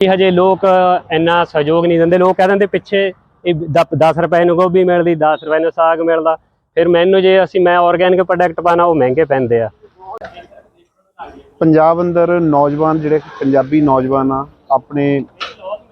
ਹਜੇ ਲੋਕ ਇੰਨਾ ਸਹਿਯੋਗ ਨਹੀਂ ਦਿੰਦੇ। ਲੋਕ ਕਹਿ ਦਿੰਦੇ ਪਿੱਛੇ 10 ਰੁਪਏ ਨੂੰ ਗੋਭੀ ਮਿਲਦੀ 10 ਰੁਪਏ ਨੂੰ ਸਾਗ ਮਿਲਦਾ। ਫਿਰ ਮੈਨੂੰ ਜੇ ਅਸੀਂ ਮੈਂ ਆਰਗੈਨਿਕ ਪ੍ਰੋਡਕਟ ਪਾਣਾ ਉਹ ਮਹਿੰਗੇ ਪੈਂਦੇ ਆ। ਪੰਜਾਬ ਅੰਦਰ ਨੌਜਵਾਨ ਜਿਹੜੇ ਪੰਜਾਬੀ ਨੌਜਵਾਨ ਆ, ਆਪਣੇ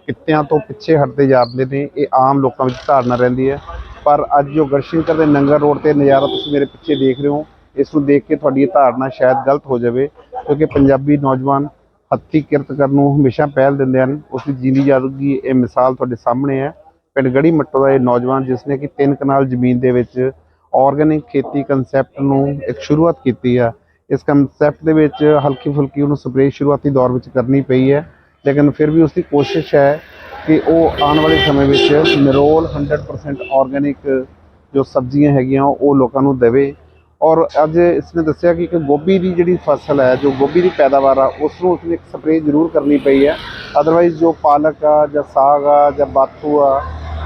ਕਿੱਤਿਆਂ ਤੋਂ ਪਿੱਛੇ ਹਟਦੇ ਜਾਂਦੇ ਨੇ, ਇਹ ਆਮ ਲੋਕਾਂ ਵਿੱਚ ਧਾਰਨਾ ਰਹਿੰਦੀ ਹੈ। ਪਰ ਅੱਜ ਜੋ ਗੜਸ਼ੰਕਰ ਦੇ ਨੰਗਰ ਰੋਡ ਤੇ ਨਜ਼ਾਰਾ ਤੁਸੀਂ ਮੇਰੇ ਪਿੱਛੇ ਦੇਖ ਰਹੇ ਹੋ, ਇਸ ਨੂੰ ਦੇਖ ਕੇ ਤੁਹਾਡੀ ਇਹ ਧਾਰਨਾ ਸ਼ਾਇਦ ਗਲਤ ਹੋ ਜਾਵੇ, ਕਿਉਂਕਿ ਪੰਜਾਬੀ ਨੌਜਵਾਨ ਹੱਥੀਂ ਕਿਰਤ ਕਰਨ ਨੂੰ ਹਮੇਸ਼ਾ ਪਹਿਲ ਦਿੰਦੇ ਹਨ। ਉਸ ਦੀ ਜੀਂਦੀ ਜਾਦੂਗੀ ਇਹ ਮਿਸਾਲ ਤੁਹਾਡੇ ਸਾਹਮਣੇ ਹੈ। ਪਿੰਡ ਗੜੀ ਮੱਟੋ ਦਾ ਇਹ ਨੌਜਵਾਨ ਜਿਸ ਨੇ ਕਿ ਤਿੰਨ ਕਨਾਲ ਜ਼ਮੀਨ ਦੇ ਵਿੱਚ ਆਰਗੈਨਿਕ ਖੇਤੀ ਕਨਸੈਪਟ ਨੂੰ ਇੱਕ ਸ਼ੁਰੂਆਤ ਕੀਤੀ ਆ। ਇਸ ਕਨਸੈਪਟ ਦੇ ਵਿੱਚ ਹਲਕੀ ਫੁਲਕੀ ਉਹਨੂੰ ਸਪਰੇਅ ਸ਼ੁਰੂਆਤੀ ਦੌਰ ਵਿੱਚ ਕਰਨੀ ਪਈ ਹੈ। ਲੇਕਿਨ ਫਿਰ ਵੀ ਉਸ ਦੀ ਕੋਸ਼ਿਸ਼ ਹੈ ਕਿ ਉਹ ਆਉਣ ਵਾਲੇ ਸਮੇਂ ਵਿੱਚ ਨਿਰੋਲ 100% ਆਰਗੈਨਿਕ ਜੋ ਸਬਜ਼ੀਆਂ ਹੈਗੀਆਂ ਉਹ ਲੋਕਾਂ ਨੂੰ ਦੇਵੇ। ਔਰ ਅੱਜ ਇਸਨੇ ਦੱਸਿਆ ਕਿ ਇੱਕ ਗੋਭੀ ਦੀ ਜਿਹੜੀ ਫਸਲ ਹੈ, ਜੋ ਗੋਭੀ ਦੀ ਪੈਦਾਵਾਰ ਆ ਉਸ ਨੂੰ ਉਸਨੇ ਇੱਕ ਸਪਰੇਅ ਜ਼ਰੂਰ ਕਰਨੀ ਪਈ ਹੈ। ਅਦਰਵਾਈਜ਼ ਜੋ ਪਾਲਕ ਆ, ਜਾਂ ਸਾਗ ਆ, ਜਾਂ ਬਾਥੂ ਆ,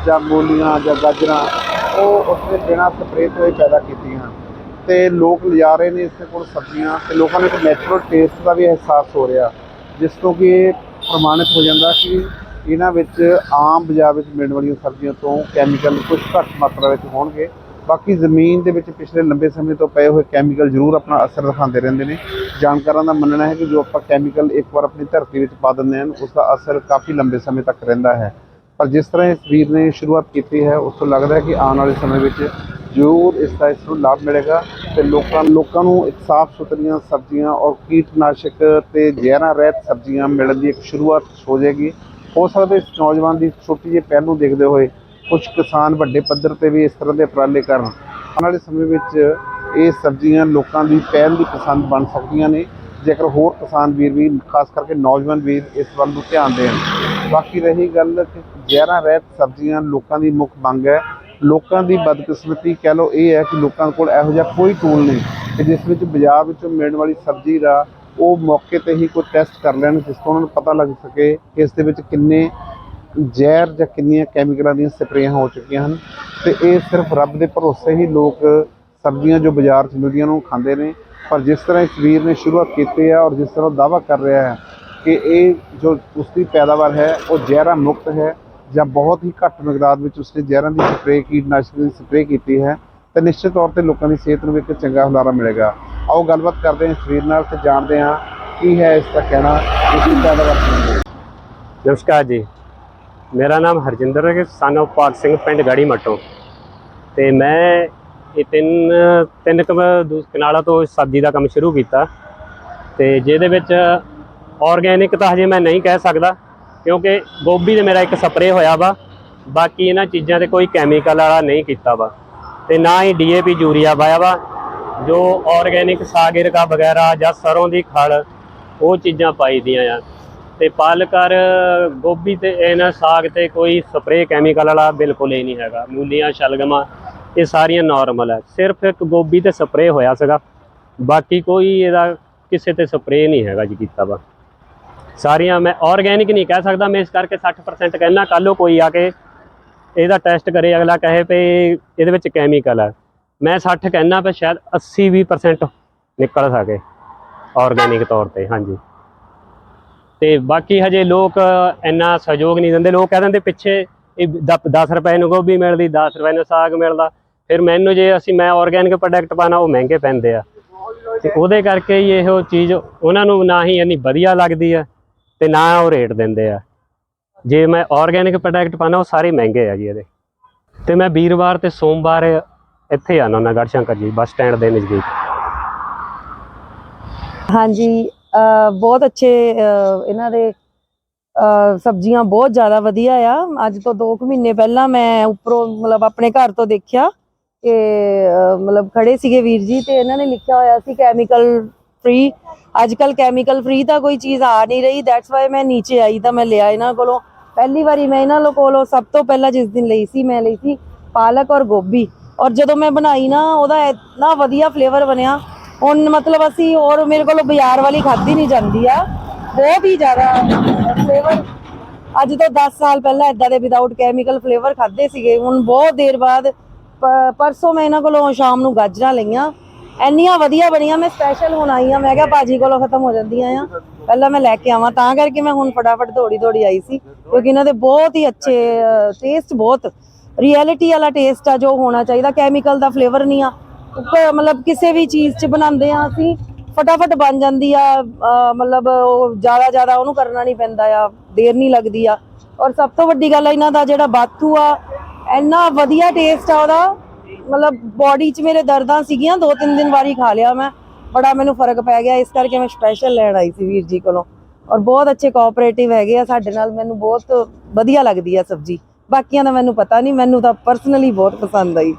ਜਾਂ ਮੂਲੀਆਂ, ਜਾਂ ਗਾਜਰਾਂ, ਉਹ ਉਸਨੇ ਬਿਨਾਂ ਸਪਰੇਅ ਤੋਂ ਹੀ ਪੈਦਾ ਕੀਤੀਆਂ। ਤੇ ਲੋਕ ਲਿਜਾ ਰਹੇ ਨੇ ਇਸਦੇ ਕੋਲ ਸਬਜ਼ੀਆਂ ਤੇ ਲੋਕਾਂ ਨੂੰ ਇੱਕ ਨੈਚੁਰਲ ਟੇਸਟ ਦਾ ਵੀ ਅਹਿਸਾਸ ਹੋ ਰਿਹਾ, ਜਿਸ ਤੋਂ ਕਿ ਇਹ ਪ੍ਰਮਾਣਿਤ ਹੋ ਜਾਂਦਾ ਕਿ ਇਹਨਾਂ ਵਿੱਚ ਆਮ ਬਾਜ਼ਾਰ ਵਿੱਚ ਮਿਲਣ ਵਾਲੀਆਂ ਸਬਜ਼ੀਆਂ ਤੋਂ ਕੈਮੀਕਲ ਕੁਝ ਘੱਟ ਮਾਤਰਾ ਵਿੱਚ ਹੋਣਗੇ। ਬਾਕੀ ਜ਼ਮੀਨ ਦੇ ਵਿੱਚ ਪਿਛਲੇ ਲੰਬੇ ਸਮੇਂ ਤੋਂ ਪਏ ਹੋਏ ਕੈਮੀਕਲ ਜ਼ਰੂਰ ਆਪਣਾ ਅਸਰ ਦਿਖਾਉਂਦੇ ਰਹਿੰਦੇ ਨੇ। ਜਾਣਕਾਰਾਂ ਦਾ ਮੰਨਣਾ ਹੈ ਕਿ ਜੋ ਆਪਾਂ ਕੈਮੀਕਲ ਇੱਕ ਵਾਰ ਆਪਣੀ ਧਰਤੀ ਵਿੱਚ ਪਾ ਦਿੰਦੇ ਹਨ ਉਸ ਦਾ ਅਸਰ ਕਾਫੀ ਲੰਬੇ ਸਮੇਂ ਤੱਕ ਰਹਿੰਦਾ ਹੈ। ਪਰ ਜਿਸ ਤਰ੍ਹਾਂ ਇਸ ਵੀਰ ਨੇ ਸ਼ੁਰੂਆਤ ਕੀਤੀ ਹੈ, ਉਸ ਤੋਂ ਲੱਗਦਾ ਹੈ ਕਿ ਆਉਣ ਵਾਲੇ ਸਮੇਂ ਵਿੱਚ ਜ਼ਰੂਰ ਇਸ ਦਾ ਇਸ ਨੂੰ ਲਾਭ ਮਿਲੇਗਾ ਤੇ ਲੋਕਾਂ ਲੋਕਾਂ ਨੂੰ ਇੱਕ ਸਾਫ਼ ਸੁਥਰੀਆਂ ਸਬਜ਼ੀਆਂ ਔਰ ਕੀਟਨਾਸ਼ਕ ਤੇ ਜ਼ਹਿਰਾਂ ਰਹਿਤ ਸਬਜ਼ੀਆਂ ਮਿਲਣ ਦੀ ਇੱਕ ਸ਼ੁਰੂਆਤ ਹੋ ਜਾਏਗੀ। ਹੋ ਸਕਦਾ ਇਸ ਨੌਜਵਾਨ ਦੀ ਛੋਟੀ ਜਿਹੀ ਪਹਿਲ ਨੂੰ ਦੇਖਦੇ ਹੋਏ ਕੁਝ ਕਿਸਾਨ ਵੱਡੇ ਪੱਧਰ ਤੇ ਵੀ ਇਸ ਤਰ੍ਹਾਂ ਦੇ ਉਪਰਾਲੇ ਕਰਨ। ਆਉਣ ਵਾਲੇ ਸਮੇਂ ਵਿੱਚ ਇਹ ਸਬਜ਼ੀਆਂ ਲੋਕਾਂ ਦੀ ਪਹਿਲ ਦੀ ਪਸੰਦ ਬਣ ਸਕਦੀਆਂ ਨੇ। ਜੇਕਰ ਹੋਰ ਕਿਸਾਨ ਵੀਰ ਵੀ, ਖਾਸ ਕਰਕੇ ਨੌਜਵਾਨ ਵੀਰ ਇਸ ਵੱਲ ਨੂੰ ਧਿਆਨ ਦੇਣ। ਬਾਕੀ ਰਹੀ ਗੱਲ ਕਿ ਜ਼ਹਿਰਾਂ ਰਹਿਤ ਸਬਜ਼ੀਆਂ ਲੋਕਾਂ ਦੀ ਮੁੱਖ ਮੰਗ ਹੈ। ਲੋਕਾਂ ਦੀ ਬਦਕਿਸਮਤੀ ਕਹਿ ਲਓ ਇਹ ਹੈ ਕਿ ਲੋਕਾਂ ਕੋਲ ਇਹੋ ਜਿਹਾ ਕੋਈ ਟੂਲ ਨਹੀਂ ਕਿ ਜਿਸ ਵਿੱਚ ਬਾਜ਼ਾਰ ਵਿੱਚੋਂ ਮਿਲਣ ਵਾਲੀ ਸਬਜ਼ੀ ਦਾ ਉਹ ਮੌਕੇ ਤੇ ਹੀ ਕੋਈ ਟੈਸਟ ਕਰ ਲੈਣ, ਜਿਸ ਤੋਂ ਉਹਨਾਂ ਨੂੰ ਪਤਾ ਲੱਗ ਸਕੇ ਕਿ ਇਸ ਦੇ ਵਿੱਚ ਕਿੰਨੇ ਜ਼ਹਿਰ ਜਾਂ ਕਿੰਨੀਆਂ ਕੈਮੀਕਲਾਂ ਦੀਆਂ ਸਪਰੇਆਂ ਹੋ ਚੁੱਕੀਆਂ ਹਨ ਤੇ ਇਹ ਸਿਰਫ ਰੱਬ ਦੇ ਭਰੋਸੇ ਹੀ ਲੋਕ ਸਬਜ਼ੀਆਂ ਜੋ ਬਾਜ਼ਾਰ 'ਚ ਮਿਲਦੀਆਂ ਨੂੰ ਖਾਂਦੇ ਨੇ। ਪਰ ਜਿਸ ਤਰ੍ਹਾਂ ਇਸ ਵੀਰ ਨੇ ਸ਼ੁਰੂਆਤ ਕੀਤੀ ਹੈ ਔਰ ਜਿਸ ਤਰ੍ਹਾਂ ਉਹ ਦਾਅਵਾ ਕਰ ਰਿਹਾ ਹੈ ਕਿ ਇਹ ਜੋ ਉਸਦੀ ਪੈਦਾਵਾਰ ਹੈ, ਉਹ ਜ਼ਹਿਰਾਂ ਮੁਕਤ ਹੈ ਜਾਂ ਬਹੁਤ ਹੀ ਘੱਟ ਮਿਕਦਾਰ ਵਿੱਚ ਉਸਨੇ ਜ਼ਹਿਰਾਂ ਦੀ ਸਪਰੇਅ ਕੀਟਨਾਸ਼ਕ ਦੀ ਸਪਰੇਅ ਕੀਤੀ ਹੈ, ਤਾਂ ਨਿਸ਼ਚਿਤ ਤੌਰ ਤੇ ਲੋਕਾਂ ਦੀ ਸਿਹਤ ਨੂੰ ਵੀ ਇੱਕ ਚੰਗਾ ਹੁਲਾਰਾ ਮਿਲੇਗਾ। ਆਓ ਗੱਲਬਾਤ ਕਰਦੇ ਹਾਂ ਇਸ ਵੀਰ ਨਾਲ ਤੇ ਜਾਣਦੇ ਹਾਂ ਕੀ ਹੈ ਇਸ ਦਾ ਕਹਿਣਾ, ਇਸ ਦੀ ਪੈਦਾਵਾਰ ਨਮਸਕਾਰ ਜੀ। ਮੇਰਾ ਨਾਮ ਹਰਜਿੰਦਰ ਹੈ ਸਨ of ਭਾਗ ਸਿੰਘ, ਪਿੰਡ ਗੜੀ ਮੱਟੋ ਤੇ ਮੈਂ ਇਹ ਤਿੰਨ ਤਿੰਨ ਕੁ ਦੂਸ ਕਨਾਲਾਂ ਤੋਂ ਸਬਜ਼ੀ ਦਾ ਕੰਮ ਸ਼ੁਰੂ ਕੀਤਾ। ਤੇ ਜਿਹਦੇ ਵਿੱਚ ਆਰਗੈਨਿਕ ਤਾਂ ਹਜੇ ਮੈਂ ਨਹੀਂ ਕਹਿ ਸਕਦਾ, ਕਿਉਂਕਿ ਗੋਭੀ ਤੇ ਮੇਰਾ ਇੱਕ ਸਪਰੇਅ ਹੋਇਆ ਵਾ। ਬਾਕੀ ਇਹਨਾਂ ਚੀਜ਼ਾਂ ਤੇ ਕੋਈ ਕੈਮੀਕਲ ਵਾਲਾ ਨਹੀਂ ਕੀਤਾ ਵਾ। ਤੇ ਨਾ ਹੀ ਡੀਏਪੀ ਯੂਰੀਆ ਪਾਇਆ ਵਾ, ਜੋ ਆਰਗੈਨਿਕ ਸਾਗਿਰਕਾ ਵਗੈਰਾ ਜਾਂ ਸਰੋਂ ਦੀ ਖਲ, ਉਹ ਚੀਜ਼ਾਂ ਪਾਈ ਦੀਆਂ ਆ। ਤੇ ਪਾਲਕਰ ਗੋਭੀ ਤੇ ਇਹਨਾਂ ਸਾਗ ਤੇ ਕੋਈ ਸਪਰੇਅ ਕੈਮੀਕਲ ਵਾਲਾ ਬਿਲਕੁਲ ਹੀ ਨਹੀਂ ਹੈਗਾ। ਮੂਲੀਆਂ, ਸ਼ਲਗਮਾਂ, ਇਹ ਸਾਰੀਆਂ ਨਾਰਮਲ ਹੈ। ਸਿਰਫ ਇੱਕ ਗੋਭੀ ਤੇ ਸਪਰੇਅ ਹੋਇਆ ਸੀਗਾ। ਬਾਕੀ ਕੋਈ ਇਹਦਾ ਕਿਸੇ ਤੇ ਸਪਰੇਅ ਨਹੀਂ ਹੈਗਾ ਜੀ ਕੀਤਾ ਵਾ। ਸਾਰੀਆਂ ਮੈਂ ਆਰਗੈਨਿਕ ਨਹੀਂ ਕਹਿ ਸਕਦਾ, ਮੈਂ ਇਸ ਕਰਕੇ 60% ਕਹਿਣਾ ਕੱਲ ਕੋਈ ਆ ਕੇ ਇਹਦਾ ਟੈਸਟ ਕਰੇ, ਅਗਲਾ ਕਹੇ ਵੀ ਇਹਦੇ ਵਿੱਚ ਕੈਮੀਕਲ ਹੈ। ਮੈਂ 60 ਕਹਿਣਾ ਪਰ ਸ਼ਾਇਦ 80 20% ਨਿਕਲ ਸਕੇ। ਆਰਗੈਨਿਕ ਤੌਰ ਤੇ, ਹਾਂਜੀ। ਤੇ ਬਾਕੀ ਹਜੇ ਲੋਕ ਇੰਨਾ ਸਹਿਯੋਗ ਨਹੀਂ ਦਿੰਦੇ। ਲੋਕ ਕਹਿ ਦਿੰਦੇ ਪਿੱਛੇ 10 ਰੁਪਏ ਨੂੰ ਗੋਭੀ ਮਿਲਦੀ 10 ਰੁਪਏ ਨੂੰ ਸਾਗ ਮਿਲਦਾ। ਫਿਰ ਮੈਨੂੰ ਜੇ ਅਸੀਂ ਮੈਂ ਆਰਗੈਨਿਕ ਪ੍ਰੋਡਕਟ ਪਾਣਾ ਉਹ ਮਹਿੰਗੇ ਪੈਂਦੇ ਆ। ਤੇ ਉਹਦੇ ਕਰਕੇ ਹੀ ਇਹੋ ਚੀਜ਼ ਉਹਨਾਂ ਨੂੰ ਨਾ ਹੀ ਇੰਨੀ ਵਧੀਆ ਲੱਗਦੀ ਆ ਤੇ ਨਾ ਉਹ ਰੇਟ ਦਿੰਦੇ ਆ। ਜੇ ਮੈਂ ਆਰਗੈਨਿਕ ਪ੍ਰੋਡਕਟ ਪਾਣਾ ਉਹ ਸਾਰੇ ਮਹਿੰਗੇ ਆ ਜੀ ਇਹਦੇ। ਤੇ ਮੈਂ ਵੀਰਵਾਰ ਤੇ ਸੋਮਵਾਰ ਇੱਥੇ ਆਣਾ ਹੁੰਦਾ ਸ਼ੰਕਰ ਜੀ, ਬੱਸ ਸਟੈਂਡ ਦੇ ਨਜ਼ਦੀਕ। ਹਾਂਜੀ ਬਹੁਤ ਅੱਛੇ ਇਹਨਾਂ ਦੇ ਸਬਜ਼ੀਆਂ ਬਹੁਤ ਜ਼ਿਆਦਾ ਵਧੀਆ ਆ। ਅੱਜ ਤੋਂ 2 ਮਹੀਨੇ ਪਹਿਲਾਂ ਮੈਂ ਉੱਪਰੋਂ, ਮਤਲਬ ਆਪਣੇ ਘਰ ਤੋਂ ਦੇਖਿਆ ਕਿ ਮਤਲਬ ਖੜੇ ਸੀਗੇ ਵੀਰ ਜੀ ਤੇ ਇਹਨਾਂ ਨੇ ਲਿਖਿਆ ਹੋਇਆ ਸੀ ਕੈਮੀਕਲ ਫ੍ਰੀ ਅੱਜ ਕੱਲ ਕੈਮੀਕਲ ਫ੍ਰੀ ਤਾਂ ਕੋਈ ਚੀਜ਼ ਆ ਨਹੀਂ ਰਹੀ ਦੈਟਸ ਵਾਈ ਮੈਂ ਨੀਚੇ ਆਈ ਤਾਂ ਮੈਂ ਲਿਆ ਇਹਨਾਂ ਕੋਲੋਂ। ਪਹਿਲੀ ਵਾਰੀ ਮੈਂ ਇਹਨਾਂ ਲੋ, ਕੋਲੋਂ ਸਭ ਤੋਂ ਪਹਿਲਾਂ ਜਿਸ ਦਿਨ ਲਈ ਸੀ, ਮੈਂ ਲਈ ਸੀ ਪਾਲਕ ਔਰ ਗੋਭੀ। ਔਰ ਜਦੋਂ ਮੈਂ ਬਣਾਈ ਨਾ, ਉਹਦਾ ਇੰਨਾ ਵਧੀਆ ਫਲੇਵਰ ਬਣਿਆ ਹੁਣ ਮਤਲਬ ਅਸੀਂ ਹੋਰ ਮੇਰੇ ਕੋਲੋਂ ਬਾਜ਼ਾਰ ਵਾਲੀ ਖਾਦੀ ਨਹੀਂ ਜਾਂਦੀ ਆ। ਬਹੁਤ ਹੀ ਜ਼ਿਆਦਾ ਫਲੇਵਰ ਅੱਜ ਤੋਂ 10 ਸਾਲ ਪਹਿਲਾਂ ਇਦਾਂ ਦੇ ਵਿਦਆਊਟ ਕੈਮੀਕਲ ਫਲੇਵਰ ਖਾਦੇ ਸੀਗੇ। ਹੁਣ ਬਹੁਤ ਦੇਰ ਬਾਅਦ ਪਰਸੋਂ ਮੈਂ ਇਹਨਾਂ ਕੋਲੋਂ ਸ਼ਾਮ ਨੂੰ ਗਾਜਰਾਂ ਲਈਆਂ। ਇੰਨੀਆਂ ਵਧੀਆ ਬਣੀਆਂ, ਮੈਂ ਸਪੈਸ਼ਲ ਹੁਣ ਆਈ ਆ ਮੈਂ ਕਿਹਾ ਭਾਜੀ ਕੋਲੋਂ ਖਤਮ ਹੋ ਜਾਂਦੀਆਂ ਆ। ਪਹਿਲਾਂ ਮੈਂ ਲੈ ਕੇ ਆਵਾਂ, ਤਾਂ ਕਰਕੇ ਮੈਂ ਹੁਣ ਫਟਾਫਟ ਦੌੜੀ ਦੌੜੀ ਆਈ ਸੀ। ਕਿਉਂਕਿ ਇਹਨਾਂ ਦੇ ਬਹੁਤ ਹੀ ਅੱਛੇ ਟੇਸਟ ਬਹੁਤ ਰਿਐਲਿਟੀ ਵਾਲਾ ਟੇਸਟ ਆ ਜੋ ਹੋਣਾ ਚਾਹੀਦਾ। ਕੈਮੀਕਲ ਦਾ ਫਲੇਵਰ ਨਹੀਂ ਆ। ਮਤਲਬ ਕਿਸੇ ਵੀ ਚੀਜ਼ 'ਚ ਬਣਾਉਂਦੇ ਆ ਅਸੀਂ, ਫਟਾਫਟ ਬਣ ਜਾਂਦੀ ਆ ਮਤਲਬ ਉਹ ਜ਼ਿਆਦਾ ਜ਼ਿਆਦਾ ਉਹਨੂੰ ਕਰਨਾ ਨਹੀਂ ਪੈਂਦਾ ਆ, ਦੇਰ ਨਹੀਂ ਲੱਗਦੀ ਆ। ਔਰ ਸਭ ਤੋਂ ਵੱਡੀ ਗੱਲ ਇਹਨਾਂ ਦਾ ਜਿਹੜਾ ਬਾਥੂ ਆ, ਇੰਨਾ ਵਧੀਆ ਟੇਸਟ ਆ ਉਹਦਾ, ਮਤਲਬ ਬਾਡੀ 'ਚ ਮੇਰੇ ਦਰਦਾਂ ਸੀਗੀਆਂ ਦੋ ਤਿੰਨ ਦਿਨ ਵਾਰੀ ਖਾ ਲਿਆ ਮੈਂ, ਬੜਾ ਮੈਨੂੰ ਫ਼ਰਕ ਪੈ ਗਿਆ, ਇਸ ਕਰਕੇ ਮੈਂ ਸਪੈਸ਼ਲ ਲੈਣ ਆਈ ਸੀ ਵੀਰ ਜੀ ਕੋਲੋਂ। ਔਰ ਬਹੁਤ ਅੱਛੇ ਕੋਆਪਰੇਟਿਵ ਹੈਗੇ ਆ ਸਾਡੇ ਨਾਲ, ਮੈਨੂੰ ਬਹੁਤ ਵਧੀਆ ਲੱਗਦੀ ਆ ਸਬਜ਼ੀ। ਬਾਕੀਆਂ ਦਾ ਮੈਨੂੰ ਪਤਾ ਨਹੀਂ, ਮੈਨੂੰ ਤਾਂ ਪਰਸਨਲੀ ਬਹੁਤ ਪਸੰਦ ਆਈ।